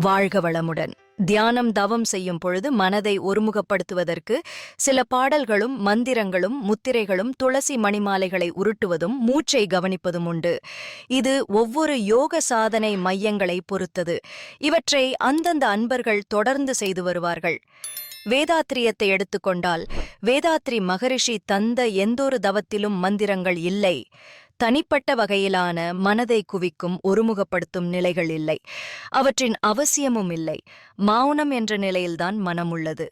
வாழ்க வளமுடன். தியானம் தவம் செய்யும் பொழுது மனதை ஒருமுகப்படுத்துவதற்கு சில பாடல்களும் மந்திரங்களும் முத்திரைகளும் துளசி மணிமாலைகளை உருட்டுவதும் மூச்சை கவனிப்பதும் உண்டு. இது ஒவ்வொரு யோக சாதனை மையங்களை பொறுத்தது. இவற்றை அந்தந்த அன்பர்கள் தொடர்ந்து செய்து வருவார்கள். வேதாத்திரியத்தை எடுத்துக்கொண்டால் வேதாத்ரி மகரிஷி தந்த எந்தொரு தவத்திலும் மந்திரங்கள் இல்லை. தனிப்பட்ட வகையிலான மனதை குவிக்கும் ஒருமுகப்படுத்தும் நிலைகள் இல்லை. அவற்றின் அவசியமும் இல்லை. மௌனம் என்ற நிலையில்தான் மனம் உள்ளது.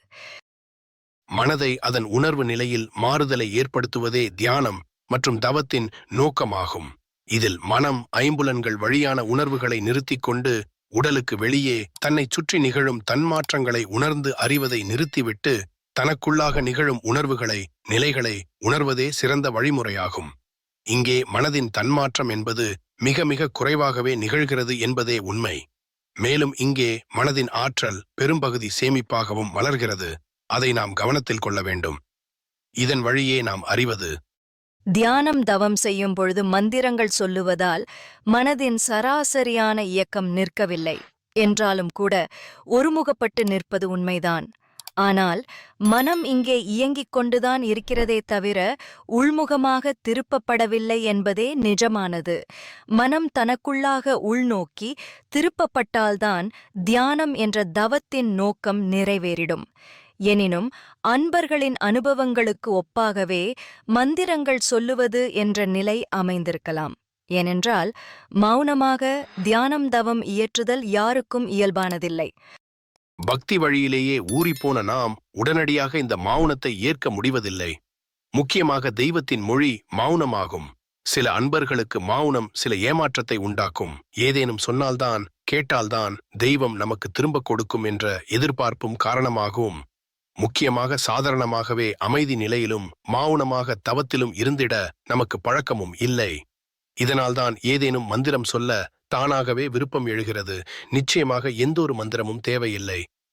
மனதை அதன் உணர்வு நிலையில் மாறுதலை ஏற்படுத்துவதே தியானம் மற்றும் தவத்தின் நோக்கமாகும். இதில் மனம் ஐம்புலன்கள் வழியான உணர்வுகளை நிறுத்திக் கொண்டு உடலுக்கு வெளியே தன்னைச் சுற்றி நிகழும் தன்மாற்றங்களை உணர்ந்து அறிவதை நிறுத்திவிட்டு தனக்குள்ளாக நிகழும் உணர்வுகளை நிலைகளை உணர்வதே சிறந்த வழிமுறையாகும். இங்கே மனதின் தன்மாற்றம் என்பது மிக மிக குறைவாகவே நிகழ்கிறது என்பதே உண்மை. மேலும் இங்கே மனதின் ஆற்றல் பெரும்பகுதி சேமிப்பாகவும் வளர்கிறது. அதை நாம் கவனத்தில் கொள்ள வேண்டும். இதன் வழியே நாம் அறிவது. தியானம் தவம் செய்யும் பொழுது மந்திரங்கள் சொல்லுவதால் மனதின் சராசரியான இயக்கம் நிற்கவில்லை. என்றாலும் கூட ஒருமுகப்பட்டு நிற்பது உண்மைதான். ஆனால் மனம் இங்கே இயங்கிக் கொண்டுதான் இருக்கிறதே தவிர உள்முகமாக திருப்பப்படவில்லை என்பதே நிஜமானது. மனம் தனக்குள்ளாக உள்நோக்கி திருப்பப்பட்டால்தான் தியானம் என்ற தவத்தின் நோக்கம் நிறைவேறிடும். எனினும் அன்பர்களின் அனுபவங்களுக்கு ஒப்பாகவே மந்திரங்கள் சொல்லுவது என்ற நிலை அமைந்திருக்கலாம். ஏனென்றால் மௌனமாக தியானம் தவம் இயற்றுதல் யாருக்கும் இயல்பானதில்லை. பக்தி வழியிலேயே ஊறிப்போன நாம் உடனடியாக இந்த மௌனத்தை ஏற்க முடிவதில்லை. முக்கியமாக தெய்வத்தின் மொழி மௌனமாகும். சில அன்பர்களுக்கு மௌனம் சில ஏமாற்றத்தை உண்டாக்கும். ஏதேனும் சொன்னால்தான் கேட்டால்தான் தெய்வம் நமக்கு திரும்பக் கொடுக்கும் என்ற எதிர்பார்ப்பும் காரணமாகவும் முக்கியமாக சாதாரணமாகவே அமைதி நிலையிலும் மௌனமாக தவத்திலும் இருந்திட நமக்கு பழக்கமும் இல்லை. இதனால்தான் ஏதேனும் மந்திரம் சொல்ல தானாகவே விருப்பம் எழுகிறது. நிச்சயமாக எந்த ஒரு மந்திரமும் தேவையில்லை.